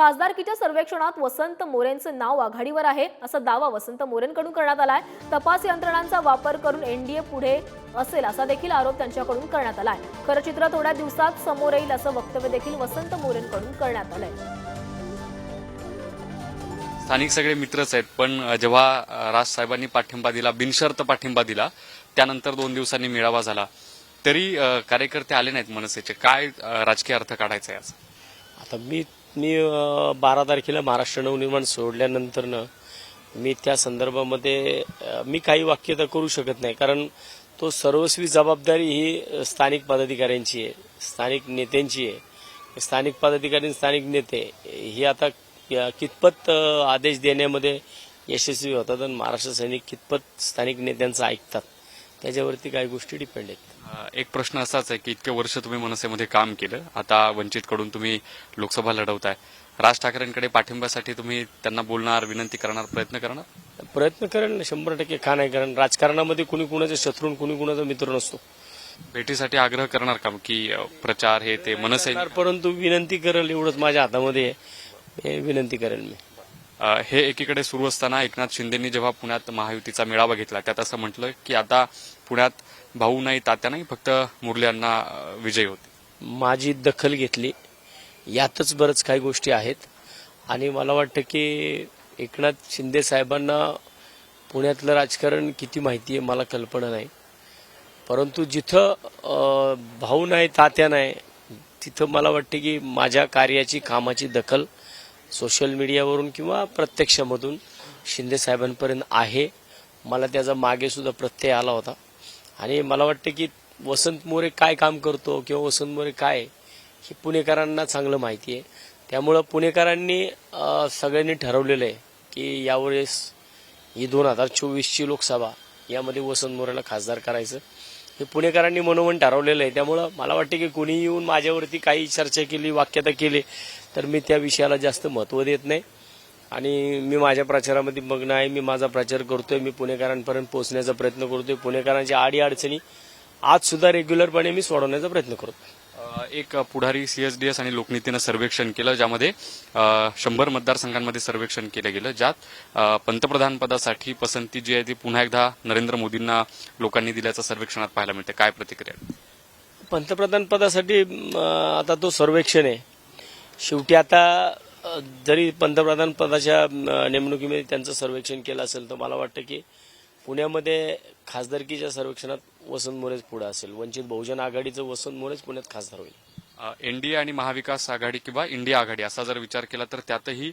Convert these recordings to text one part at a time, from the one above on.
खासदारकीच्या सर्वेक्षणात वसंत मोरेंचं नाव आघाडीवर आहे असा दावा वसंत मोरेंकडून करण्यात आलाय. तपास यंत्रणांचा वापर करून एनडीए पुढे असेल असा देखील आरोप त्यांच्याकडून करण्यात आलाय. खरं चित्र थोड्या दिवसात समोर येईल असं वक्तव्य देखील वसंत मोरेंकडून करण्यात आलंय. स्थानिक सगळे मित्रच आहेत पण जेव्हा राज साहेबांनी पाठिंबा दिला बिनशर्त पाठिंबा दिला त्यानंतर दोन दिवसांनी मेळावा झाला. तरी कार्यकर्ते आले नाहीत मनसेचे. काय राजकीय अर्थ काढायचा आहे याचा? आता मी मी बारा तारखेला महाराष्ट्र नवनिर्माण सोडल्यानंतरनं मी त्या संदर्भामध्ये मी काही वाक्य तर करू शकत नाही. कारण तो सर्वस्वी जबाबदारी ही स्थानिक पदाधिकाऱ्यांची आहे स्थानिक नेत्यांची आहे. स्थानिक पदाधिकारी स्थानिक नेते ही आता कितपत आदेश देण्यामध्ये यशस्वी होतात आणि महाराष्ट्र सैनिक कितपत स्थानिक नेत्यांचं ऐकतात. त्याच्यावरती काही गोष्टी डिपेंड आहेत. एक प्रश्न असाच आहे की इतके वर्ष तुम्ही मनसेमध्ये काम केलं आता वंचितकडून तुम्ही लोकसभा लढवताय. राज ठाकरेंकडे पाठिंब्यासाठी तुम्ही त्यांना बोलणार विनंती करणार प्रयत्न करणार? प्रयत्न करेल ना शंभर टक्के का नाही कारण राजकारणामध्ये कुणी कुणाचा शत्रू आणि कुणी कुणाचा मित्र नसतो. भेटीसाठी आग्रह करणार का की अ, प्रचार हे ते मनसे करणार, परंतु विनंती करेल एवढंच माझ्या हातामध्ये आहे. हे विनंती करेल मी. हे एकीकडे सुरू असताना एकनाथ शिंदेंनी जेव्हा पुण्यात महायुतीचा मेळावा घेतला त्यात असं म्हटलं की आता पुण्यात भाऊ नाही तात्या नाही फक्त मुरल्यांना विजय होते. माझी दखल घेतली. यातच बरंच काही गोष्टी आहेत. आणि मला वाटतं की एकनाथ शिंदे साहेबांना पुण्यातलं राजकारण किती माहिती आहे मला कल्पना नाही. परंतु जिथं भाऊ नाही तात्या नाही तिथं मला वाटते की माझ्या कार्याची कामाची दखल सोशल मीडियावरून किंवा प्रत्यक्षामधून शिंदे साहेबांपर्यंत आहे. मला त्याचा मागे सुद्धा प्रत्यय आला होता. आणि मला वाटतं की वसंत मोरे काय काम करतो किंवा वसंत मोरे काय हे पुणेकरांना चांगलं माहिती आहे. त्यामुळं पुणेकरांनी सगळ्यांनी ठरवलेलं आहे की यावेळेस ही दोन हजार चोवीसची लोकसभा यामध्ये वसंत मोरेला खासदार करायचं. हे पुणेकरांनी मनोमन ठरवलेलं आहे. त्यामुळं मला वाटतं की कुणीही येऊन माझ्यावरती काही चर्चा केली वाक्यता केली तर मी त्या विषयाला जास्त महत्त्व देत नाही. आणि मी माझ्या प्रचारामध्ये मग्न आहे मी माझा प्रचार करतोय मी पुणेकरांपर्यंत पोहोचण्याचा प्रयत्न करतोय. पुणेकरांच्या आडी अडचणी आजसुद्धा रेग्युलरपणे मी सोडवण्याचा प्रयत्न करतो एक पुढारी सीएसडीएस आणि लोकनीतीनं सर्वेक्षण केलं ज्यामध्ये शंभर मतदारसंघांमध्ये सर्वेक्षण केलं गेलं ज्यात पंतप्रधानपदासाठी पंतप्रधान पदासाठी पसंती जी आहे ती पुन्हा एकदा नरेंद्र मोदींना लोकांनी दिल्याचं सर्वेक्षणात पाहायला मिळतं. काय प्रतिक्रिया? पंतप्रधान पदासाठी आता तो सर्वेक्षण आहे. शेवटी आता जरी पंतप्रधान पदाच्या नेमणुकीमध्ये त्यांचं सर्वेक्षण केलं असेल तर मला वाटतं की पुण्यामध्ये खासदारकीच्या सर्वेक्षणात वसंत मोरेच पुढे असेल. वंचित बहुजन आघाडीचं वसंत मोरेच पुण्यात खासदार होईल. एनडीए आणि महाविकास आघाडी किंवा इंडिया आघाडी असा जर विचार केला तर त्यातही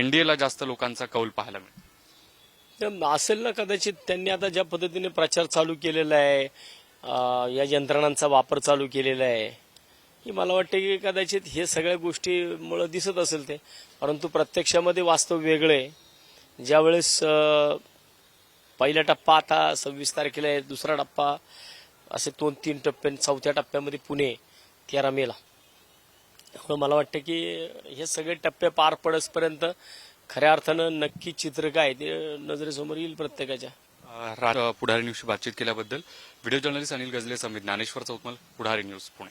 एनडीएला जास्त लोकांचा कौल पाहायला तर असेल ना कदाचित त्यांनी आता ज्या पद्धतीने प्रचार चालू केलेला आहे या यंत्रणांचा वापर चालू केलेला आहे ही मला वाटतं की कदाचित हे सगळ्या गोष्टीमुळं दिसत असेल ते. परंतु प्रत्यक्षामध्ये वास्तव वेगळं आहे. ज्यावेळेस पहिला टप्पा आता सव्वीस तारखेला आहे दुसरा टप्पा असे दोन तीन टप्पे चौथ्या टप्प्यामध्ये पुणे तेरा मेला. त्यामुळे मला वाटतं की हे सगळे टप्पे पार पडसपर्यंत खऱ्या अर्थानं नक्की चित्र काय ते नजरेसमोर येईल प्रत्येकाच्या. रा- पुढारी न्यूजशी बातचीत केल्याबद्दल व्हिडिओ जर्नलिस्ट अनिल गजले समेत ज्ञानेश्वर चौतमल पुढारी न्यूज पुणे.